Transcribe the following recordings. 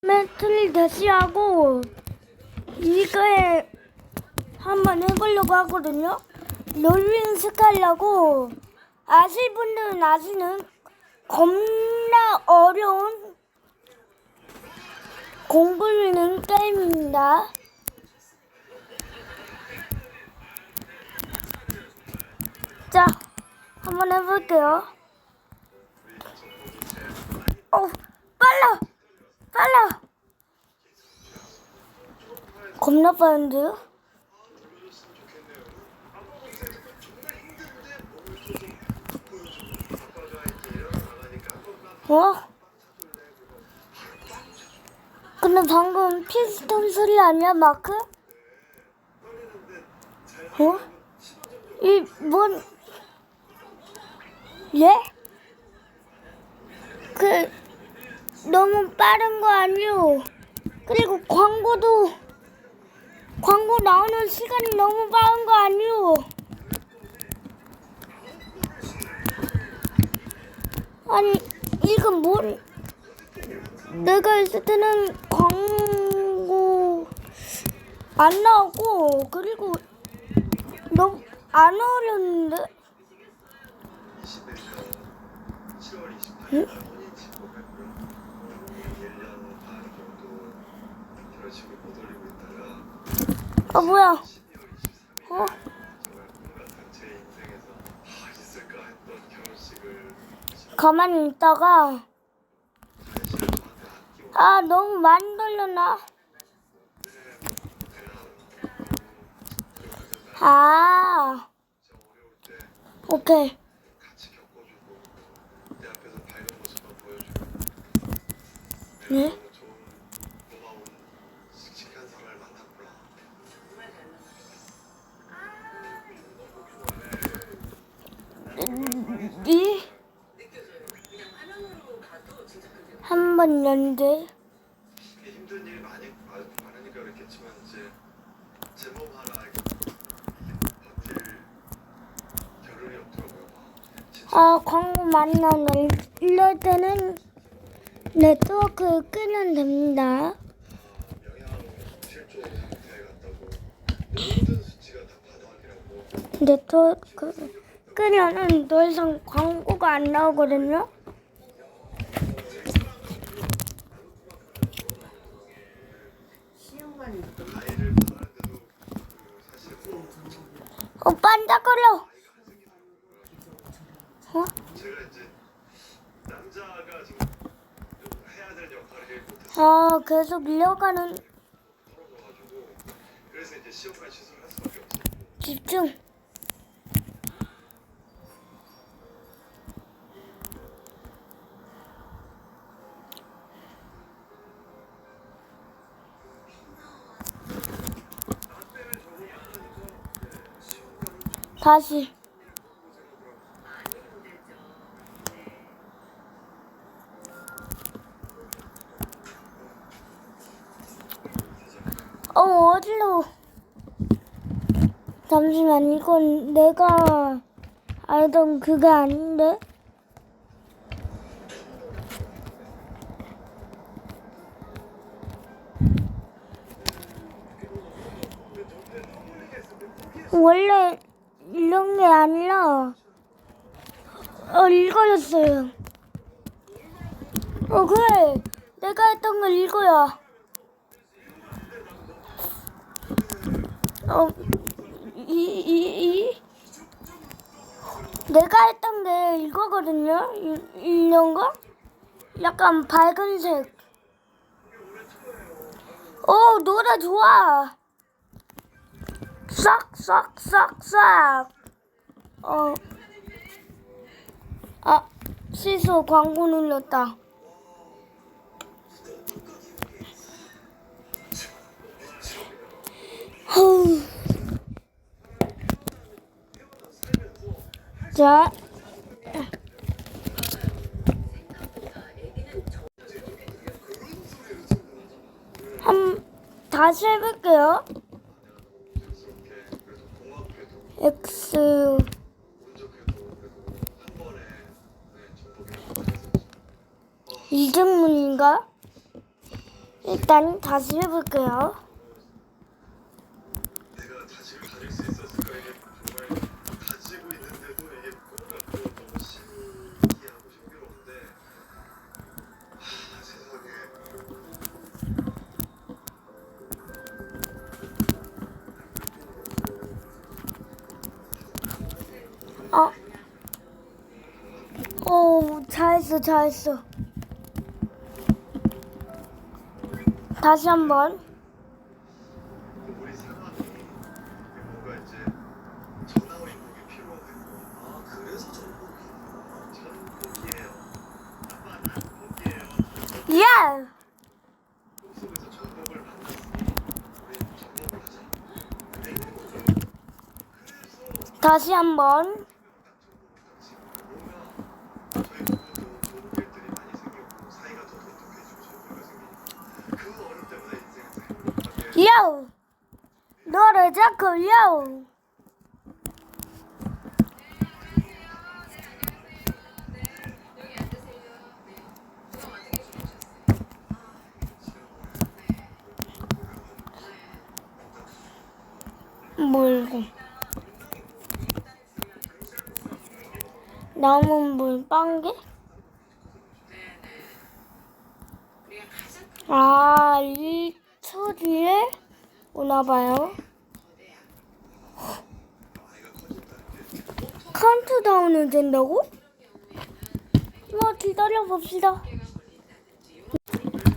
매트를 다시 하고 이거에 한번 해보려고 하거든요. 롤링 스카이라고 아실 분들은 아시는 겁나 어려운 공부는 게임입니다. 자, 한번 해볼게요. 겁나 빠른데요? 어? 근데 방금 피스톤 소리 아니야, 마크? 어? 이, 뭔, 예? 그, 너무 빠른 거 아니요? 그리고 광고도, 광고 나오는 시간이 너무 빠른 거 아니요? 아니, 이건 뭔, 내가 있을 때는 광고 안 나오고, 그리고 너무 안 어려운데? 응? 아 뭐야? 어? 가만히 있다가 아 너무 많이 돌렸나? 아 오케이 네? 니? 한번 연대 힘든 일이 많이 많- 많으니까 그렇겠지만 이제 제몸 하나 버틸 겨를이 없더라고요. 아 광고 나온다. 이럴 때는 네트워크 끄면 됩니다. 네트워크 끄면은 더 이상 광고가 안 나오거든요. 그 사실 뭐 어? 어? 아 계속 밀려가는 털어져가지고 그래서 이제 시험까지 취소를 할 수밖에 없었고 집중 다시 어 어디로? 잠시만 이건 내가 알던 그게 아닌데? 원래 이런 게 아니라 어 읽어줬어요 어 그래 내가 했던 걸 읽어야 어, 이, 이, 이, 내가 했던 게 이거거든요. 이, 이런 거? 약간 밝은색. 오, 노래 좋아. 싹, 싹, 싹, 싹. 어. 아, 실수 광고 눌렀다. 후. 자. 한 다시 해볼게요. X 이정문인가? 일단 다시 해볼게요. 잘했어, 잘했어. 다시 한 번. 우리 상황이 뭔 요! 너를 잡고 요! 물고 남은 물 빵개? 아, 1초 뒤에 오나봐요. 카운트다운을 된다고? 뭐 기다려봅시다.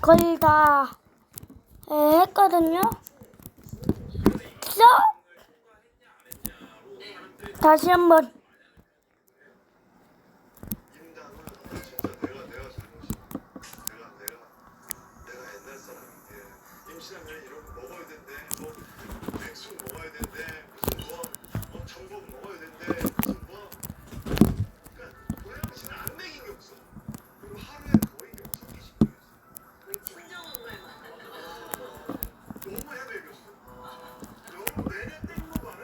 거의 다 에, 했거든요. 자, 다시 한번. 임당은 진짜 내가 내가 잘못이야. 내가 내가 내가 옛날 사람인데 임신하면 이런 거 먹어야 된대. 뭐 백숙 먹어야 된대. 무슨 뭐 어, 전복 먹어야 된대. 무슨 뭐 그러니까 고양시는 안 먹인 게 없어. 그리고 하루에 거의 여섯 개씩 먹였어. 너무 헤매겼어. 너무 내내 땡모가를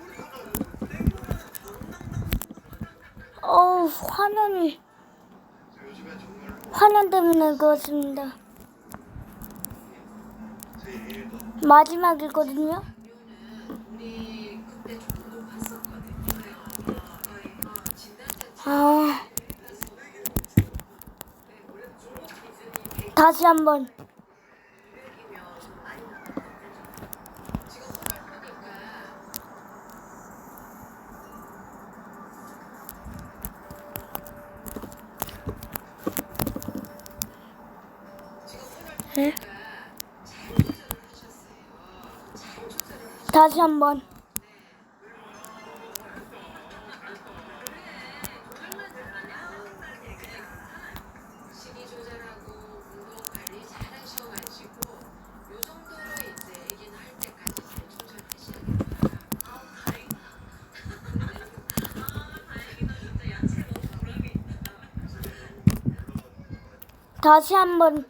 우리 하나 땡모가는 어우, 화면이, 화면 때문에 그렇습니다. 마지막이거든요. 아, 다시 한번. 200이면 많이 나왔거든요. 지금 손을 보니까 지금 손을 네? 보니까 잘 조절을 하셨어요. 잘 조절을 하셨어요. 다시 한번. 다시 한번.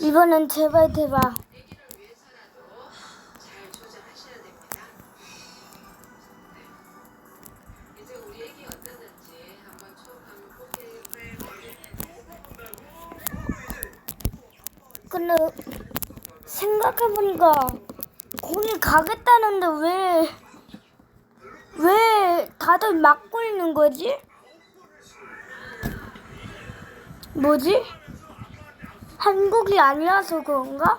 이번엔 제발 대박. 근데 생각해보니까 공이 가겠다는데 왜, 왜 다들 막고 있는 거지? 뭐지? 한국이 아니라서 그런가?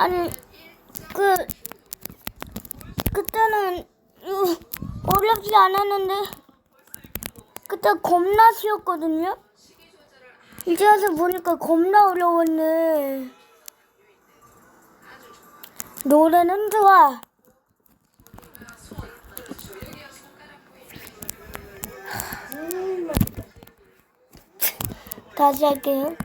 아니, 그, 그때는 유- 어렵지 않았는데, 그때 겁나 쉬웠거든요? 이제 와서 보니까 겁나 어려웠네. 노래는 좋아. 다시 할게요.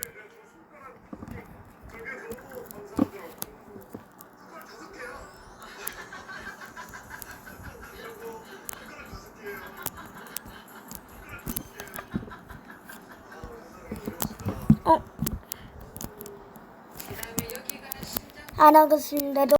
አናግስ እንደ